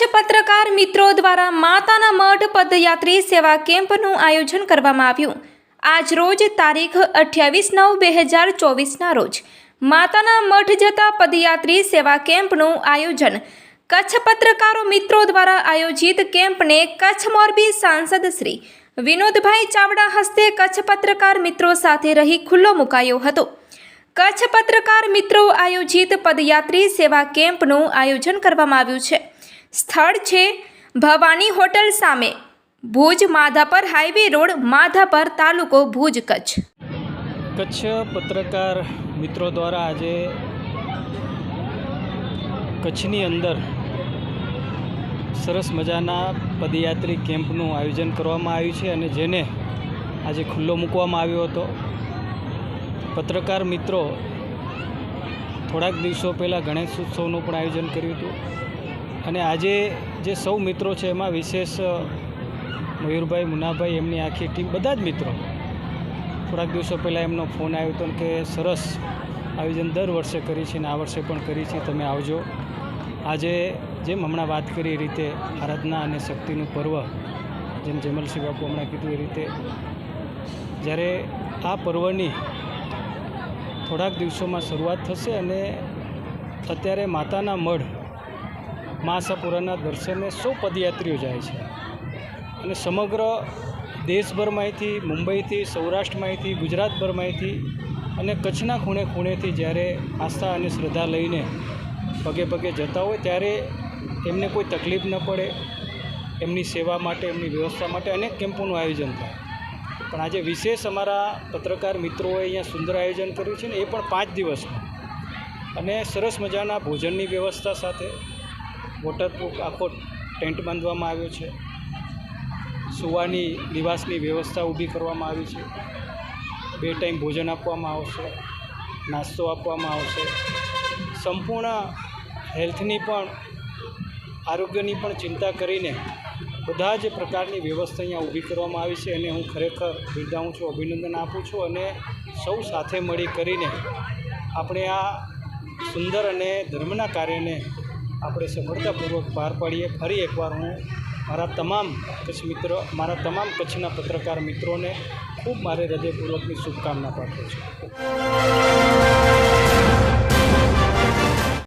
કચ્છ પત્રકાર મિત્રો દ્વારા માતાના મઢ પદયાત્રી સેવા કેમ્પનું આયોજન કરવામાં આવ્યું. આજ રોજ તારીખ અઠ્યાવીસ નવ બે હજાર ચોવીસના રોજ માતાના મઠ જતા પદયાત્રી સેવા કેમ્પનું આયોજન કચ્છ પત્રકારો મિત્રો દ્વારા આયોજિત કેમ્પને કચ્છ મોરબી સાંસદ શ્રી વિનોદભાઈ ચાવડા હસ્તે કચ્છ પત્રકાર મિત્રો સાથે રહી ખુલ્લો મુકાયો હતો. કચ્છ પત્રકાર મિત્રો આયોજિત પદયાત્રી સેવા કેમ્પનું આયોજન કરવામાં આવ્યું છે. સ્થળ છે ભવાની હોટલ સામે. ભુજ માધાપર હાઈવે રોડ, માધાપર તાલુકો ભુજ કચ્છ. કચ્છ પત્રકાર મિત્રો દ્વારા આજે કચ્છની અંદર સરસ મજાના પદયાત્રી કેમ્પનું આયોજન કરવામાં આવ્યું છે અને જેને આજે ખુલ્લો મૂકવામાં આવ્યો હતો. પત્રકાર મિત્રો, થોડાક દિવસો પહેલાં ગણેશ ઉત્સવનું પણ આયોજન કર્યું હતું. અને આજે જે સૌ મિત્રો છે, એમાં વિશેષ મયુરભાઈ, મુનાભાઈ, એમની આખી ટીમ, બધા જ મિત્રો. થોડાક દિવસો પહેલાં એમનો ફોન આવ્યો હતો કે સરસ આયોજન દર વર્ષે કરી છે અને આ વર્ષે પણ કરી છે, તમે આવજો. આજે જેમ હમણાં વાત કરી એ રીતે આરાધના અને શક્તિનું પર્વ, જેમ જમલસિંહ બાપુ હમણાં કીધું એ રીતે. જ્યારે આ પર્વની થોડાક દિવસોમાં શરૂઆત થશે અને અત્યારે માતાના મઢ મા આશાપુરાના દર્શને સૌ પદયાત્રીઓ જાય છે. અને સમગ્ર દેશભરમાંથી મુંબઈથી સૌરાષ્ટ્રમાંથી ગુજરાતભરમાંથી અને કચ્છના ખૂણે ખૂણેથી જ્યારે આસ્થા અને શ્રદ્ધા લઈને પગે પગે જતા હોય ત્યારે એમને કોઈ તકલીફ ન પડે. એમની સેવા માટે, એમની વ્યવસ્થા માટે અનેક કેમ્પોનું આયોજન થાય. પણ આજે વિશેષ અમારા પત્રકાર મિત્રોએ અહીંયા સુંદર આયોજન કર્યું છે ને એ પણ પાંચ દિવસનું. અને સરસ મજાના ભોજનની વ્યવસ્થા સાથે વોટરપ્રૂફ આખો ટેન્ટ બાંધવામાં આવ્યો છે. સુવાની નિવાસની વ્યવસ્થા ઊભી કરવામાં આવી છે. બે ટાઈમ ભોજન આપવામાં આવશે, નાસ્તો આપવામાં આવશે. સંપૂર્ણ હેલ્થની પણ, આરોગ્યની પણ ચિંતા કરીને બધા જ પ્રકારની વ્યવસ્થા અહીંયા ઊભી કરવામાં આવી છે અને હું ખરેખર બિરદાવું છું, અભિનંદન આપું છું અને સૌ સાથે મળી કરીને આપણે આ સુંદર અને ધર્મના કાર્યને આપણે સફળતાપૂર્વક પાર પાડીએ. ફરી એકવાર હું મારા તમામ કચ્છ મિત્રો, મારા તમામ કચ્છના પત્રકાર મિત્રોને ખૂબ મારે હૃદયપૂર્વકની શુભકામના પાઠવું છું.